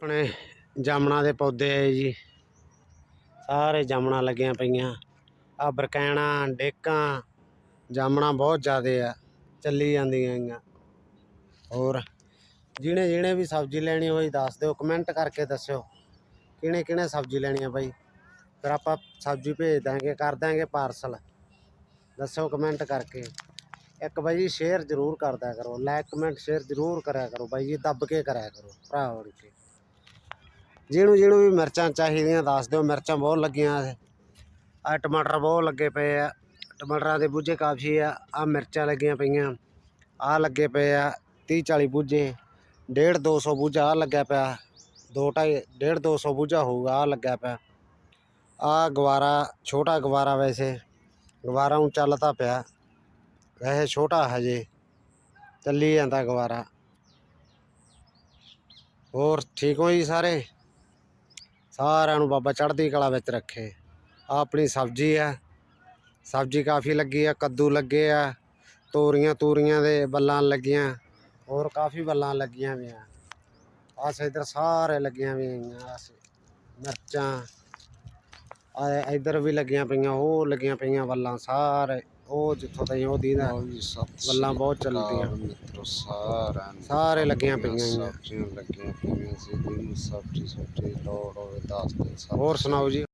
ਆਪਣੇ ਜਾਮਣਾ ਦੇ ਪੌਦੇ ਆ ਜੀ। ਸਾਰੇ ਜਾਮਣਾ ਲੱਗੀਆਂ ਪਈਆਂ। ਆ ਬਰਕੈਣਾ, ਡੇਕਾਂ, ਜਾਮਣਾ ਬਹੁਤ ਜ਼ਿਆਦੇ ਆ, ਚੱਲੀ ਜਾਂਦੀਆਂ ਗੀਆਂ। ਹੋਰ, ਜਿਹਨੇ ਜਿਹਨੇ ਵੀ ਸਬਜ਼ੀ ਲੈਣੀ ਹੋਈ ਦੱਸ ਦਿਓ ਕਮੈਂਟ ਕਰਕੇ ਦੱਸਿਓ। ਕਿਹਨੇ ਕਿਹਨੇ ਸਬਜ਼ੀ ਲੈਣੀ ਆ ਬਾਈ? ਫਿਰ ਆਪਾਂ ਸਬਜ਼ੀ ਭੇਜ ਦਾਂਗੇ, ਕਰ ਦਾਂਗੇ ਪਾਰਸਲ ਦੱਸੋ ਕਮੈਂਟ ਕਰਕੇ। ਇੱਕ ਬਾਈ ਜੀ ਸ਼ੇਅਰ ਜ਼ਰੂਰ ਕਰਦਿਆ ਕਰੋ ਲਾਈਕ ਕਮੈਂਟ ਸ਼ੇਅਰ ਜ਼ਰੂਰ ਕਰਿਆ ਕਰੋ ਬਾਈ ਜੀ, ਦੱਬ ਕੇ ਕਰਿਆ ਕਰੋ, ਭਰਾ ਬਣ ਕੇ। ਜਿਹਨੂੰ ਜਿਹਨੂੰ ਵੀ ਮਿਰਚਾਂ ਚਾਹੀਦੀਆਂ, ਦੱਸ ਦਿਓ, ਮਿਰਚਾਂ ਬਹੁਤ ਲੱਗੀਆਂ ਆ ਟਮਾਟਰ ਬਹੁਤ ਲੱਗੇ ਪਏ ਆ। ਟਮਾਟਰਾਂ ਦੇ ਬੂਝੇ ਕਾਫੀ ਆ। ਆ ਮਿਰਚਾਂ ਲੱਗੀਆਂ ਪਈਆਂ। ਆ ਲੱਗੇ ਪਏ ਆ 30 40 ਬੂਝੇ। 1.5 200 ਬੂਝਾ ਆ ਲੱਗਿਆ ਪਿਆ। 2 2.5 1.5 200 ਬੂਝਾ ਹੋਊਗਾ ਆ ਲੱਗਿਆ ਪਿਆ। ਆ ਗਵਾਰਾ, ਛੋਟਾ ਗਵਾਰਾ ਵੈਸੇ। ਗਵਾਰਾ ਨੂੰ ਚੱਲਦਾ ਪਿਆ। ਵੈਸੇ ਛੋਟਾ ਹਜੇ। ਚੱਲੀ ਜਾਂਦਾ ਗਵਾਰਾ। ਹੋਰ ਠੀਕ ਹੋ ਜੀ ਸਾਰੇ? ਸਾਰਿਆਂ ਨੂੰ ਬਾਬਾ ਚੜ੍ਹਦੀ ਕਲਾ ਵਿੱਚ ਰੱਖੇ। ਆ ਆਪਣੀ ਸਬਜ਼ੀ ਆ ਸਬਜ਼ੀ ਕਾਫੀ ਲੱਗੀ ਆ, ਕੱਦੂ ਲੱਗੇ ਆ, ਤੋਰੀਆਂ ਤੂਰੀਆਂ ਦੇ ਬੱਲਾਂ ਲੱਗੀਆਂ, ਹੋਰ ਕਾਫੀ ਬੱਲਾਂ ਲੱਗੀਆਂ ਵੀਆਂ ਆਸ ਇਧਰ ਸਾਰੇ ਲੱਗੀਆਂ ਵੀਆਂ ਆਸ ਮਿਰਚਾਂ, ਆ ਇਧਰ ਵੀ ਲੱਗੀਆਂ ਪਈਆਂ ਉਹ ਲੱਗੀਆਂ ਪਈਆਂ ਬੱਲਾਂ ਸਾਰੇ। ਉਹ ਜਿੱਥੋਂ ਤਾਈਂ ਉਹ ਦੀਦਾ। ਬੱਲਾਂ ਬਹੁਤ ਚੱਲਦੀਆਂ। ਮਿੱਤਰੋ ਸਾਰਿਆਂ ਨੂੰ ਸਾਰੇ ਲੱਗੀਆਂ ਪਈਆਂ। ਸਬਜ਼ੀਆਂ ਲੱਗੀਆਂ ਪਈਆਂ ਸੀ ਜਿਹਨੂੰ ਸਬਜ਼ੀ ਸਬਜ਼ੀ ਲੋੜ ਹੋਵੇ ਦੱਸ ਦੇ ਹੋਰ ਸੁਣਾਓ ਜੀ?